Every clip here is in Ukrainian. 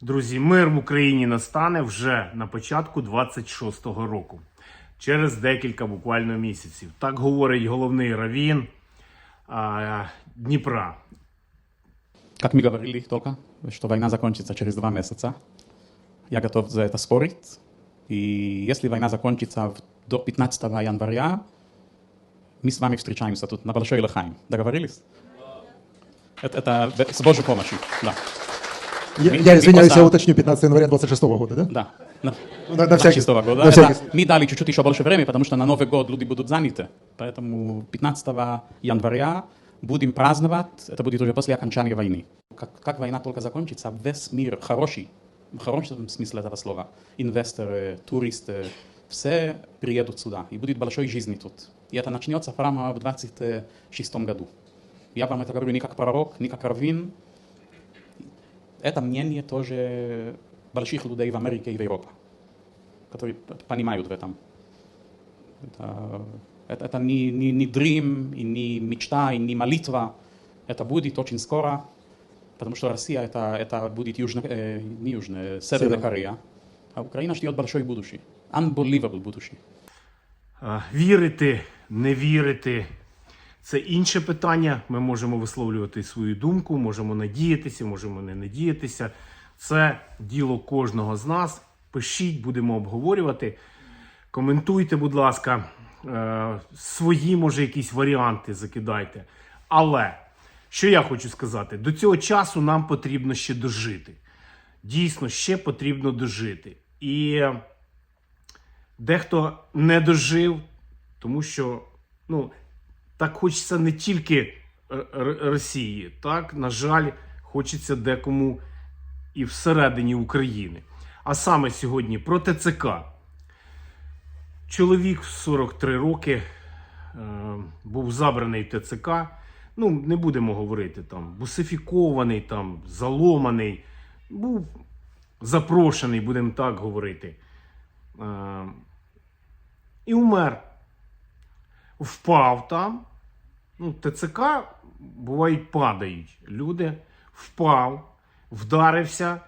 Друзі, мир в Україні настане вже на початку 26-го року, через декілька буквально місяців. Так говорить головний равін а, Дніпра. Как мы говорили только, что война закончится через два месяца. Я готов за это спорить. И если война закончится в- до 15 января, мы с вами встречаемся тут на Большой Лохайм. Договорились? Это, это б- с Божьей помощью, да. Я, Ми- я ми извиняюсь, просто- я уточню 15 января 26 года, да? Да. На, Ну, на, на всякий, 26 года. на Это всякий мы дали чуть-чуть еще больше времени, потому что на Новый год люди будут заняты. Поэтому 15 января будем праздновать. Это будет уже после окончания войны. Как, как война только закончится, весь мир хороший, в хорошем смысле этого слова, инвесторы, туристы, все приедут сюда. И будет большой жизни тут. И это начнется прямо в 26 году. Я вам это говорю не как пророк, не как раввин. Это мнение тоже больших людей в Америке и в Европе которые п- понимают в этом. Это, это, это не, не, не дрим, и не мечта, и не молитва. Это будет очень скоро, потому что Россия это, это будет южно, э, не южная, Северная Север. Корея. А Украина ждет большой будущий. Unbelievable будущий. А, Вірити, не вірити це інше питання. Ми можемо висловлювати свою думку, можемо надіятися, можемо не надіятися. Це діло кожного з нас. Пишіть, будемо обговорювати. Коментуйте, будь ласка, е, свої, може, якісь варіанти закидайте. Але що я хочу сказати, до цього часу нам потрібно ще дожити. Дійсно, ще потрібно дожити. І дехто не дожив, тому що ну, так хочеться не тільки Р- Росії, так, на жаль, хочеться декому і всередині України. А саме сьогодні про ТЦК. Чоловік в 43 роки е, був забраний в ТЦК. Ну, не будемо говорити там, бусифікований, там, заломаний, був запрошений, будемо так говорити. Е, і умер. Впав там. Ну, ТЦК бувають падають. Люди впав, вдарився,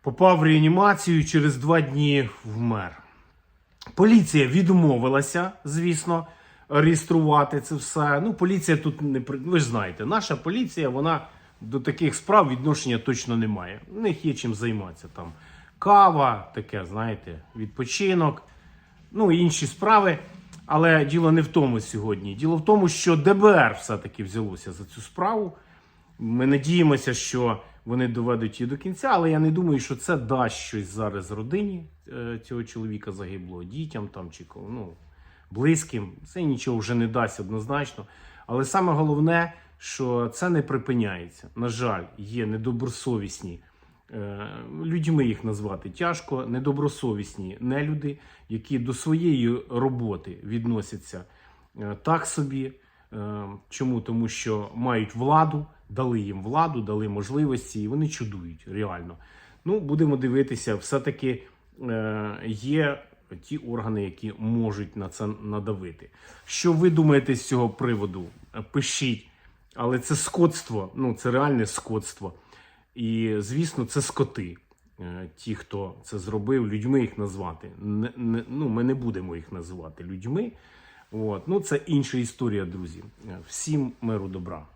попав в реанімацію через два дні вмер. Поліція відмовилася, звісно, реєструвати це все. Ну, поліція тут не ви ж знаєте, наша поліція, вона до таких справ відношення точно не має. У них є чим займатися. Там кава, таке, знаєте, відпочинок, ну інші справи. Але діло не в тому сьогодні. Діло в тому, що ДБР все-таки взялося за цю справу. Ми надіємося, що вони доведуть її до кінця, але я не думаю, що це дасть щось зараз родині е, цього чоловіка загиблого, дітям там чи ну, близьким. Це нічого вже не дасть однозначно. Але саме головне, що це не припиняється. На жаль, є недобросовісні. Е, Людьми їх назвати тяжко, недобросовісні нелюди, які до своєї роботи відносяться е, так собі. Е, Чому? Тому що мають владу, дали їм владу, дали можливості, і вони чудують реально. Ну, будемо дивитися, все-таки є ті органи, які можуть на це надавити. Що ви думаєте з цього приводу? Пишіть. Але це скотство, ну це реальне скотство. І, звісно, це скоти. Е, Ті, хто це зробив, людьми їх назвати. Не, не, ну, ми не будемо їх називати людьми. От. Ну, це інша історія, друзі. Всім миру добра.